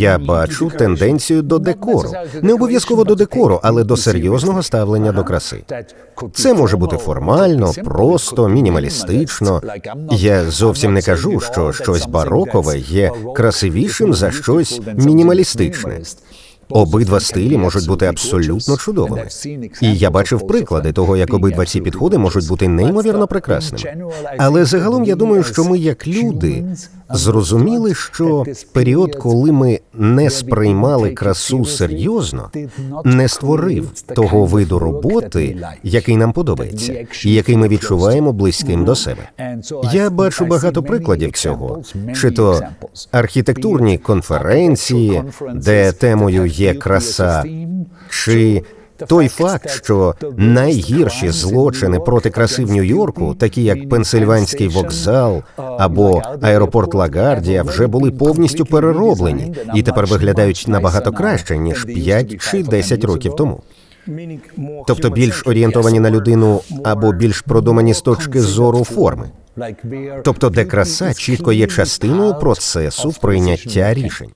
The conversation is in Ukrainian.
Я бачу тенденцію до декору. Не обов'язково до декору, але до серйозного ставлення до краси. Це може бути формально, просто, мінімалістично. Я зовсім не кажу, що щось барокове є красивішим за щось мінімалістичне. Обидва стилі можуть бути абсолютно чудовими. І я бачив приклади того, як обидва ці підходи можуть бути неймовірно прекрасними. Але загалом я думаю, що ми, як люди, зрозуміли, що період, коли ми не сприймали красу серйозно, не створив того виду роботи, який нам подобається, і який ми відчуваємо близьким до себе. Я бачу багато прикладів цього, чи то архітектурні конференції, де темою є краса, чи той факт, що найгірші злочини проти краси в Нью-Йорку, такі як Пенсильванський вокзал або аеропорт Лагардія, вже були повністю перероблені і тепер виглядають набагато краще ніж 5 чи 10 років тому. Тобто більш орієнтовані на людину або більш продумані з точки зору форми. Тобто, де краса чітко є частиною процесу прийняття рішень.